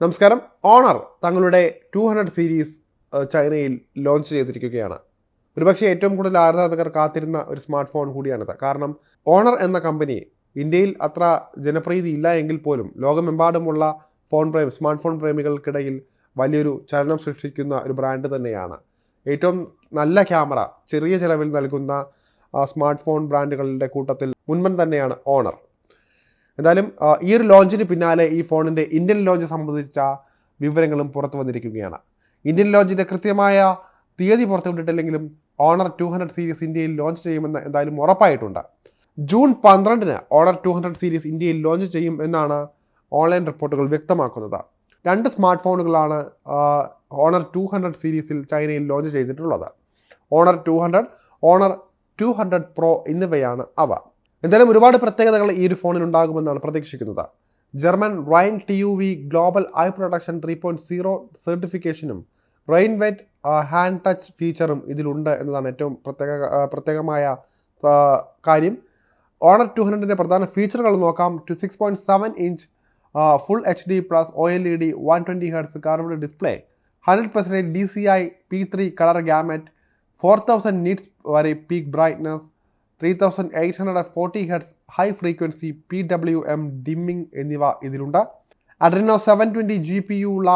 നമസ്കാരം. ഓണർ തങ്ങളുടെ two hundred series ചൈനയിൽ ലോഞ്ച് ചെയ്തിരിക്കുകയാണ്. ഒരുപക്ഷെ ഏറ്റവും കൂടുതൽ ആരാധകർ കാത്തിരുന്ന ഒരു സ്മാർട്ട് ഫോൺ കൂടിയാണിത്. കാരണം ഓണർ എന്ന കമ്പനി ഇന്ത്യയിൽ അത്ര ജനപ്രീതി ഇല്ല എങ്കിൽ പോലും ലോകമെമ്പാടുമുള്ള ഫോൺ പ്രേമി സ്മാർട്ട് ഫോൺ പ്രേമികൾക്കിടയിൽ വലിയൊരു ചലനം സൃഷ്ടിക്കുന്ന ഒരു ബ്രാൻഡ് തന്നെയാണ്. ഏറ്റവും നല്ല ക്യാമറ ചെറിയ ചിലവിൽ നൽകുന്ന സ്മാർട്ട് ഫോൺ ബ്രാൻഡുകളുടെ കൂട്ടത്തിൽ മുൻപൻ തന്നെയാണ് ഓണർ. എന്തായാലും ഈ ഒരു ലോഞ്ചിന് പിന്നാലെ ഈ ഫോണിന്റെ ഇന്ത്യൻ ലോഞ്ച് സംബന്ധിച്ച വിവരങ്ങളും പുറത്തു വന്നിരിക്കുകയാണ്. ഇന്ത്യൻ ലോഞ്ചിന്റെ കൃത്യമായ തീയതി പുറത്തുവിട്ടിട്ടില്ലെങ്കിലും ഓണർ ടു ഹൺഡ്രഡ് സീരീസ് ഇന്ത്യയിൽ ലോഞ്ച് ചെയ്യുമെന്ന് എന്തായാലും ഉറപ്പായിട്ടുണ്ട്. ജൂൺ പന്ത്രണ്ടിന് ഓണർ ടു ഹൺഡ്രഡ് സീരീസ് ഇന്ത്യയിൽ ലോഞ്ച് ചെയ്യും എന്നാണ് ഓൺലൈൻ റിപ്പോർട്ടുകൾ വ്യക്തമാക്കുന്നത്. രണ്ട് സ്മാർട്ട് ഫോണുകളാണ് ഓണർ ടു ഹൺഡ്രഡ് സീരീസിൽ ചൈനയിൽ ലോഞ്ച് ചെയ്തിട്ടുള്ളത്. Honor two hundred Honor two hundred pro എന്നിവയാണ് അവ. എന്തായാലും ഒരുപാട് പ്രത്യേകതകൾ ഈ ഒരു ഫോണിൽ ഉണ്ടാകുമെന്നാണ് പ്രതീക്ഷിക്കുന്നത്. German Rhine T U V global eye production three point zero സർട്ടിഫിക്കേഷനും rain wet hand touch ഫീച്ചറും ഇതിലുണ്ട് എന്നതാണ് ഏറ്റവും പ്രത്യേക പ്രത്യേകമായ കാര്യം. ഓണർ ടു ഹൺഡ്രഡിന്റെ പ്രധാന ഫീച്ചറുകൾ നോക്കാം. Two six point seven inch full H D plus O L E D one twenty hertz carbon display hundred percentage D C I P three colour gamut four thousand nits വരെ peak brightness three thousand eight hundred forty hertz high frequency P W M dimming എന്നിവ ഇതിലുണ്ട്. Adreno seven twenty G P U ഉള്ള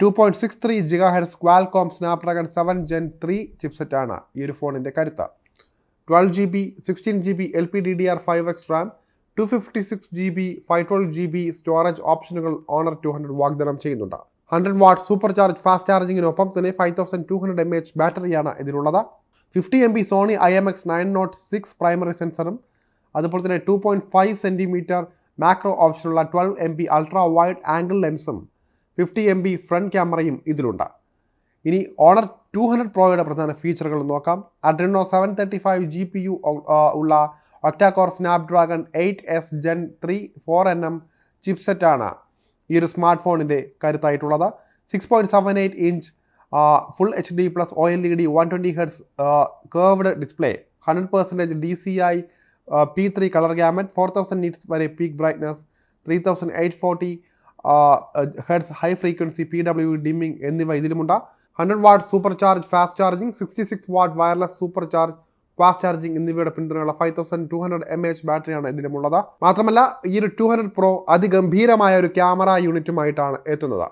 two point six three giga hertz Qualcomm Snapdragon seven gen three ചിപ്സെറ്റാണ് ഈ ഒരു ഫോണിന്റെ കരുത്ത്. Twelve G B sixteen G B L P D D R five X RAM two fifty six G B five twelve G B storage ഓപ്ഷനുകൾ Honor two hundred വാഗ്ദാനം ചെയ്യുന്നുണ്ട്. Hundred watt super charge fast ചാർജിങ്ങിനൊപ്പം തന്നെ five thousand two hundred M H ബാറ്ററിയാണ് ഇതിലുള്ളത്. Fifty M B Sony I M X nine nought six primary സെൻസറും അതുപോലെ തന്നെ two point five centimetre macro ഓപ്ഷനുള്ള twelve M B ultra wide angle ലെൻസും fifty M B front ക്യാമറയും ഇതിലുണ്ട്. ഇനി owner two hundred പ്രോയുടെ പ്രധാന ഫീച്ചറുകൾ നോക്കാം. Adreno seven thirty five G P U ഉള്ള octacore Snapdragon eight S gen three four N M ചിപ്സെറ്റാണ് ഈ ഒരു smart ഫോണിന്റെ കരുത്തായിട്ടുള്ളത്. Six point seven eight inch full H D plus O L E D one twenty hertz curved display hundred percentage D C I P three colour gamut four thousand nits വരെ peak brightness three thousand eight forty hertz high frequency P W dimming എന്നിവ ഇതിലുമുണ്ട്. Hundred watt super charge fast charging sixty six watt wireless super charge fast charging എന്നിവയുടെ പിന്തുണയുള്ള five thousand two hundred M H ബാറ്ററിയാണ് ഇതിലുമുള്ളത്. മാത്രമല്ല ഈ ഒരു to hundred pro അതിഗംഭീരമായ ഒരു ക്യാമറ യൂണിറ്റുമായിട്ടാണ് എത്തുന്നത്.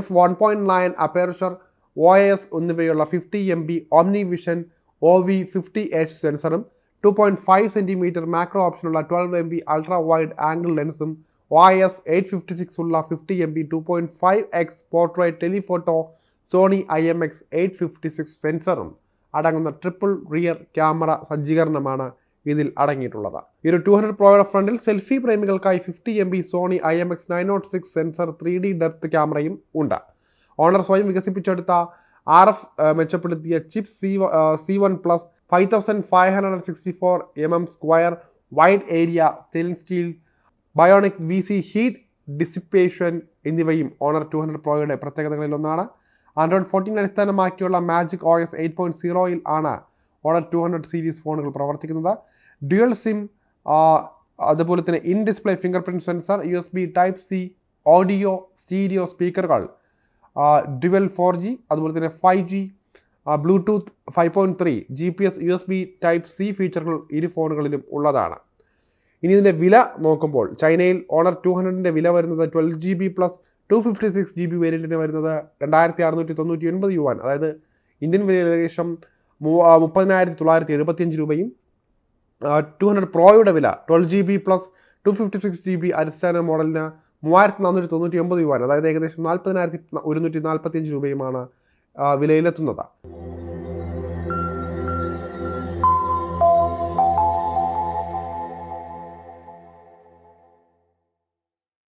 F one point nine aperture O S എന്നിവയുള്ള fifty M B OmniVision O V fifty H സെൻസറും two point five centimetre macro ഓപ്ഷനുള്ള twelve M B ultra wide angle ലെൻസും O S eight fifty six ഉള്ള fifty M B two point five X portrait telephoto Sony I M X eight fifty six സെൻസറും അടങ്ങുന്ന triple rear camera സജ്ജീകരണമാണ് ഇതിൽ അടങ്ങിയിട്ടുള്ളത്. ഈ ഒരു to hundred പ്രോയുടെ ഫ്രണ്ടിൽ selfie പ്രേമികൾക്കായി fifty M B Sony I M X nine nought six sensor three D depth ക്യാമറയും ഉണ്ട്. Honor സ്വയം വികസിപ്പിച്ചെടുത്ത R F മെച്ചപ്പെടുത്തിയ chip C C one plus five thousand five hundred sixty four M M square wide area stain steel bionic V C heat dissipation എന്നിവയും Honor two hundred പ്രോയുടെ പ്രത്യേകതകളിൽ ഒന്നാണ്. Android fourteen അടിസ്ഥാനമാക്കിയുള്ള magic O S eight point സീറോയിൽ ആണ് owner two hundred series ഫോണുകൾ പ്രവർത്തിക്കുന്നത്. Dual SIM അതുപോലെ തന്നെ in display fingerprint sensor U S B type C audio stereo സ്പീക്കറുകൾ dual four G അതുപോലെ തന്നെ five G Bluetooth five point three G P S U S B type C ഫീച്ചറുകൾ ഇരു ഫോണുകളിലും ഉള്ളതാണ്. ഇനി ഇതിന്റെ വില നോക്കുമ്പോൾ ചൈനയിൽ ഓണർ ടു ഹൺഡ്രഡിന്റെ വില വരുന്നത് twelve G B plus two fifty six G B വേരിയന്റിന് വരുന്നത് രണ്ടായിരത്തി അറുന്നൂറ്റി തൊണ്ണൂറ്റി ഒൻപത് യുവാൻ അതായത് ഇന്ത്യൻ വിലയിൽ ഏകദേശം മുപ്പതിനായിരത്തി തൊള്ളായിരത്തി എഴുപത്തിയഞ്ച് രൂപയും ടു ഹൺഡ്രഡ് പ്രോയുടെ വില twelve G B plus two fifty six G B അടിസ്ഥാന മോഡലിന് മൂവായിരത്തി നാനൂറ്റി തൊണ്ണൂറ്റി ഒമ്പത് യുവാൻ അതായത് ഏകദേശം നാൽപ്പതിനായിരത്തി ഒരുന്നൂറ്റി നാൽപ്പത്തിയഞ്ച് രൂപയുമാണ് ആ, വിലയിലെത്തുന്നത്.